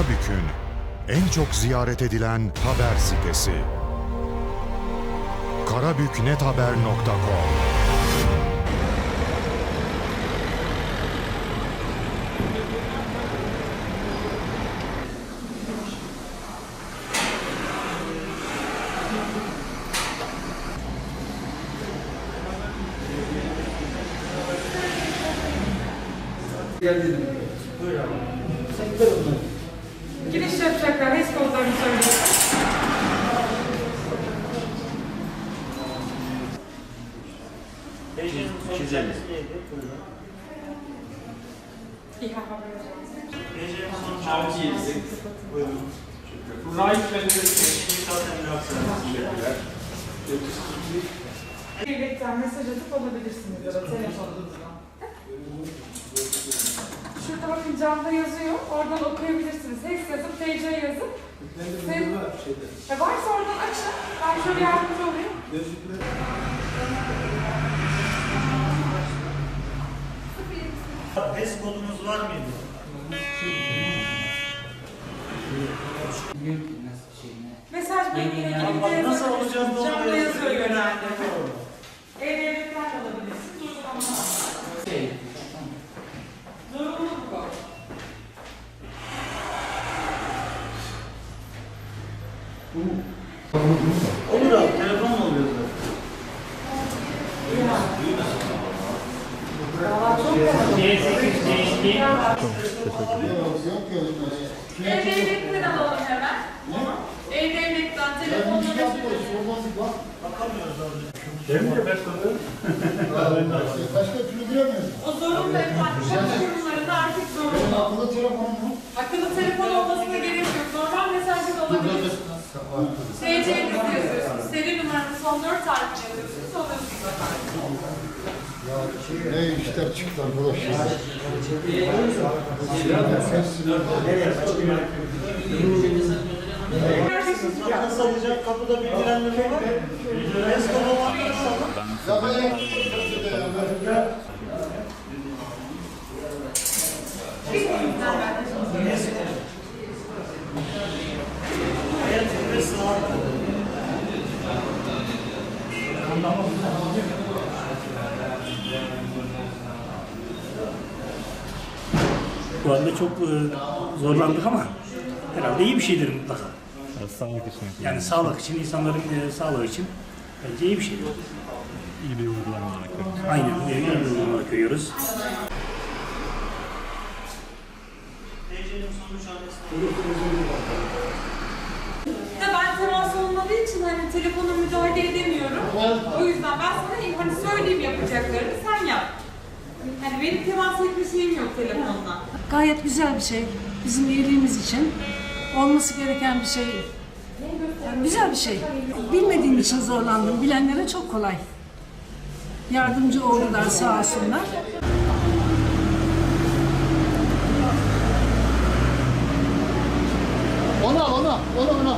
Karabük'ün en çok ziyaret edilen haber sitesi. karabüknethaber.com Giriş yapacaklar. HES kodlarını söylüyorum. Çizelim. İHA haber ajansı. Altı yedi. Buyurun. Rahip ve Devletten mesaj atıp alabilirsiniz ya da telefonunuzdan. Camda yazıyor. Oradan okuyabilirsiniz. HES yazıp TC yazıp. Sev- E varsa oradan açın. Ben şöyle yardımcı olayım. HES kodunuz var mıydı? Mesaj bölümüne gidince nasıl alacağız da onu Camda yazıyor yazıyor. genelde. E-Devlet'ten de alabilirsiniz. Uygulamadan. Zorunlu bu. Olur abi, telefon mu oluyor? E-Devlet'ten alalım hemen. E-Devlet'ten telefonla Başka türlü bilemiyorum. O zorunlu efendim. Kurumlarında artık zorunlu. Akıllı telefon mu? TC'nizi yazıyorsunuz. Seri numaranın son dört harfini yazıyorsunuz. Alıyorsunuz efendim. Ne işler çıktı arkadaşlar. Nasıl alacak? Kapıda bilgilendirme var. HES kodu var. Ya ben yaptım. Hayat ve sağlık kodu. Bu anda çok e, zorlandık ama herhalde iyi bir şeydir mutlaka. Sağlık için Yani sağlık için, insanların e, sağlığı için bence iyi bir şey. iyi bir uygulama olarak görüyoruz. Aynen, e, iyi bir uygulama görüyoruz. TC'nin sonuç adresine Bir de ben temas olmadığı için hani telefona müdahale edemiyorum. O yüzden ben sana hani söyleyeyim yapacaklarını sen yap. Hani benim temas etme şeyim yok telefonla. Gayet güzel bir şey. Bizim iyiliğimiz için olması gereken bir şey. Yani güzel bir şey. Bilmediğim için zorlandım. Bilenlere çok kolay. Yardımcı oldular sağ olsunlar. Ona ona ona ona.